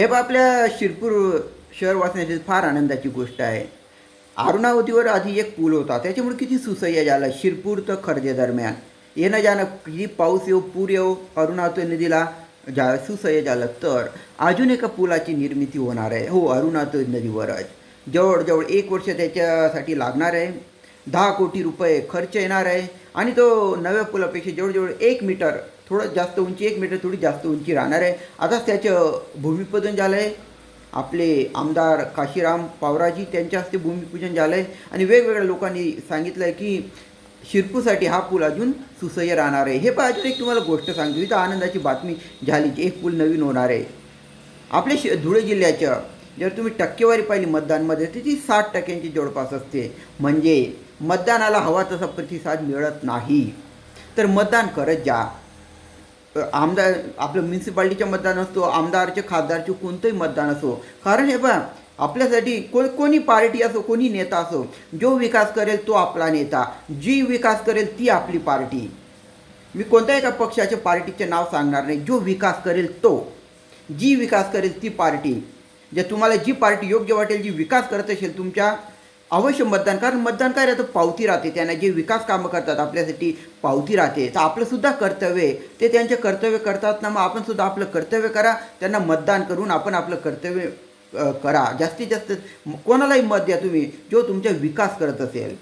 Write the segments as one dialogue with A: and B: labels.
A: हे बा आपल्या शिरपूर शहर वाचण्याची फार आनंदाची गोष्ट आहे. अरुणावतीवर आधी एक पूल होता त्याच्यामुळे किती सुसह्य झालं. शिरपूर तर खर्जे दरम्यान. येणं जाणं किती पाऊस येऊ पूर येऊ अरुणावती नदीला जा सुसह्य झालं तर अजून एका पुलाची निर्मिती होणार आहे. हो अरुणावती नदीवरच. जवळजवळ एक वर्ष त्याच्यासाठी लागणार आहे. दहा कोटी रुपये खर्च येणार आहे. आणि तो नव्या पुलापेक्षा जवळजवळ एक मीटर थोडं जास्त उंची एक मीटर थोडी जास्त उंची राहणार आहे. आताच त्याचं भूमिपूजन झालं आहे आपले आमदार काशीराम पावराजी त्यांच्या हस्ते भूमिपूजन झालं आहे आणि वेगवेगळ्या लोकांनी सांगितलं आहे की शिरपूरसाठी हा पूल अजून सुसह्य राहणार आहे. हे पण अजून एक तुम्हाला गोष्ट सांगतो. इथं आनंदाची बातमी झाली एक पूल नवीन होणार आहे. आपल्या शि धुळे जिल्ह्याच्या जर तुम्ही टक्केवारी पाहिली मतदानमध्ये तर ती साठ टक्क्यांची जवळपास असते. म्हणजे मतदानाला हवा तसा प्रतिसाद मिळत नाही. तर मतदान करत जा. आमदार आपलं म्युन्सिपाल्टीच्या मतदान असतो आमदारचे खासदारचे कोणतंही मतदान असो. कारण हे बघा आपल्यासाठी को कोणी पार्टी असो कोणी नेता असो जो विकास करेल तो आपला नेता. जी विकास करेल ती आपली पार्टी मी कोणत्याही एका पक्षाच्या पार्टीचे नाव सांगणार नाही. जो विकास करेल तो. जी विकास करेल ती पार्टी जे तुम्हाला जी पार्टी योग्य वाटेल जी विकास करत असेल तुमच्या अवश्य मतदान कारण मतदान काय राहतं पावती राहते. त्यांना जे विकास कामं करतात आपल्यासाठी पावती राहते. तर आपलंसुद्धा कर्तव्य आहे. ते त्यांचे कर्तव्य करतात ना मग आपणसुद्धा आपलं कर्तव्य करा. त्यांना मतदान करून आपण आपलं कर्तव्य करा. जास्तीत जास्त कोणालाही मत द्या तुम्ही. जो तुमचा विकास करत असेल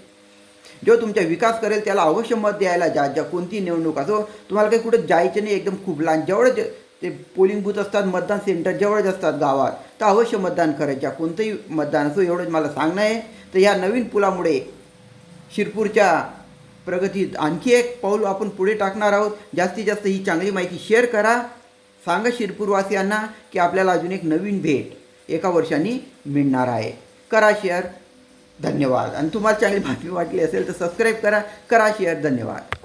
A: जो तुमचा विकास करेल त्याला अवश्य मत द्यायला जा. ज्या कोणती निवडणूक असो तुम्हाला काही कुठं जायचं नाही एकदम खूप लहान जेवढं ते पोलिंग बूथ असतात मतदान सेंटर जवळच असतात गावात. तर अवश्य मतदान करायच्या कोणतंही मतदान असो एवढंच मला सांगणं आहे. तर या नवीन पुलामुळे शिरपूरच्या प्रगतीत आणखी एक पाऊल आपण पुढे टाकणार आहोत. जास्तीत जास्त ही चांगली माहिती शेअर करा. सांगा शिरपूरवासियांना की आपल्याला अजून एक नवीन भेट एका वर्षांनी मिळणार आहे. करा शेअर धन्यवाद. आणि तुम्हाला चांगली बातमी वाटली असेल तर सबस्क्राईब करा. करा शेअर धन्यवाद.